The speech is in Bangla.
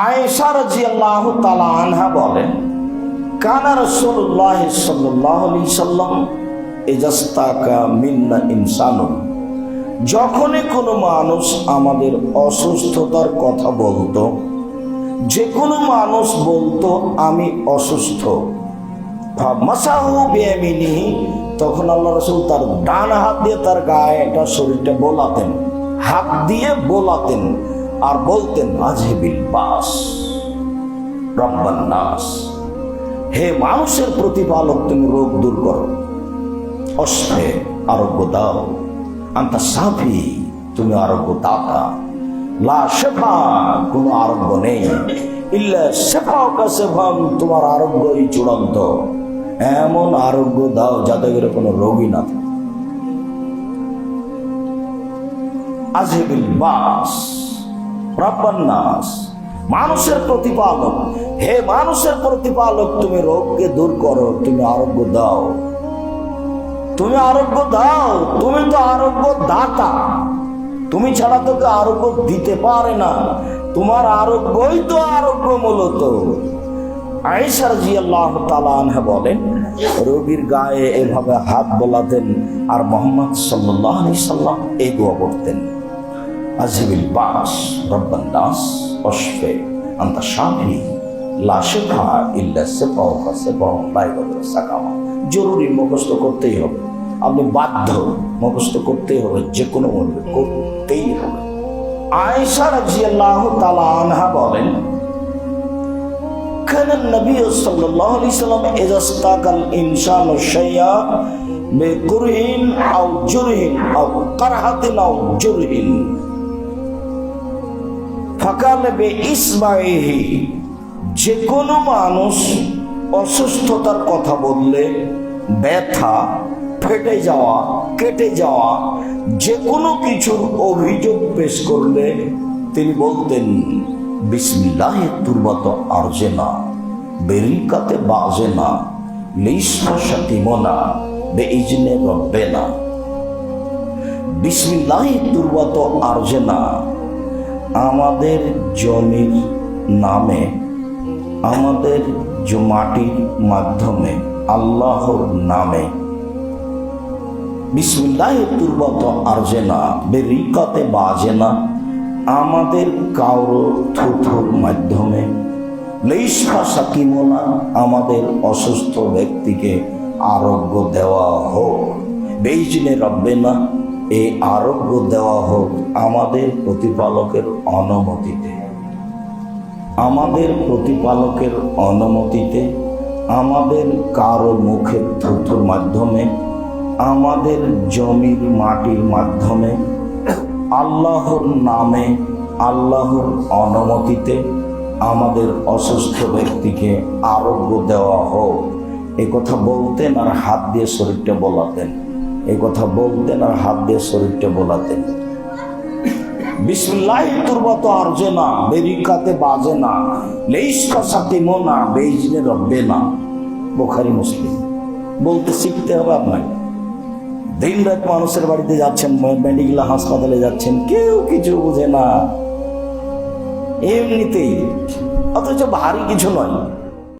আয়েশা রাজিয়াল্লাহু তাআলা আনহা বলেন, কানা রাসূলুল্লাহ সাল্লাল্লাহু আলাইহি সাল্লাম ইজাস্তাকা মিন্না ইনসানুন। যখনই কোনো মানুষ আমাদের অসুস্থতার কথা বলতো যে কোনো মানুষ বলতো, আমি অসুস্থ। মাসাহু বেমিনিহি তখন আল্লাহ রসুল তার ডান হাত দিয়ে তার গায়ে এটা শরীরটা বোলাতেন, হাত দিয়ে বোলাতেন। আর বলতেন আজহেবিল বাস রব্বান নাস। হে মানুষের প্রতিপালক, তুমি রোগ দূর করো অস্ত্রে আরোগ্য দাও। আন্তা সাফি, তুমি আরোগ্য দাতা লা শেফা, কোনো আরোগ্য নেই। ইল্লা শেফা কা শেফাম, তোমার আরোগ্যই চূড়ান্ত। এমন আরোগ্য দাও যাতে করে কোনো রোগী না থাকে। আজহেবিল বাস মানুষের প্রতিপালক। হে মানুষের প্রতিপালক, তুমি রোগকে দূর করো, তুমি আরোগ্য দাও। তুমি আরোগ্য দাও, তুমি তো আরোগ্য দাতা তুমি ছাড়া তোকে আরোগ্য দিতে পারে না। তোমার আরোগ্যই তো আরোগ্য মূলত। বলেন, রোগীর গায়ে এভাবে হাত বোলাতেন আর মোহাম্মদ সাল্লাহ সাল্লাম এই করতেন। আজিবিল বাস রব্বান নাস অশ্বে আন্তা শাফি লা শেফা ইল্লা সেফা ওয়া সেফা লা ইয়াদুর সাকামা জরুরি মুখস্থ করতেই হবে আপনি বাধ্য মুখস্থ করতেই হবে যে কোনো মূল্যে করতেই হবে আয়েশা রাদিয়াল্লাহু তাআলা আনহা বলেন كان النبي صلى الله عليه وسلم إذا استاق الإنسان شيئا بكره أو جره أو قرحة أو جره ফাকালে বে ইসমাইহি যে কোনো মানুষ অসুস্থতার কথা বললে ব্যথা, ফেটে যাওয়া, কেটে যাওয়া যে কোনো কিছুর অভিযোগ পেশ করলে তিনি বলতেন বিসমিল্লাহ তুরবত আরজে না, বেরিকাতে বাজে না মোনা বে ইজনে রব্বে না। বিসমিল্লাহ তুরবত আরজে না আমাদের জমির নামে, আমাদের মাটির মাধ্যমে, আল্লাহর নামে। বিসমিল্লাহ তুরবত আরজে না, বেরিকাতে বাজে না। আমাদের কারও থুথুর মাধ্যমে, লেইসা সাকিমোনা আমাদের অসুস্থ ব্যক্তিকে আরোগ্য দেওয়া হোক। বেইজিনে রব্বে না। এই আরোগ্য দেওয়া হোক আমাদের প্রতিপালকের অনুমতিতে। আমাদের প্রতিপালকের অনুমতিতে, আমাদের কারও মুখের থুথুর মাধ্যমে, আমাদের জমির মাটির মাধ্যমে, আল্লাহর নামে, আল্লাহর অনুমতিতে আমাদের অসুস্থ ব্যক্তিকে আরোগ্য দেওয়া হোক। কথা বলতেন আর হাত দিয়ে শরীরটা বলাতেন। এ কথা বলতেন আর হাত দিয়ে শরীরটা বলাতেন। বিসমিল্লাহ তুরবত আরজে না, বেরিকাতে বাজে না, লেইসকা সাথে মোনা বেইজনে রব্বে না। বোখারি মুসলিম, বলতে শিখতে হবে আপনাকে। দিন রাত মানুষের বাড়িতে যাচ্ছেন মেডিকেল হাসপাতালে যাচ্ছেন, কেউ কিছু বোঝে না। এমনিতেই, অথচ ভারী কিছু নয়।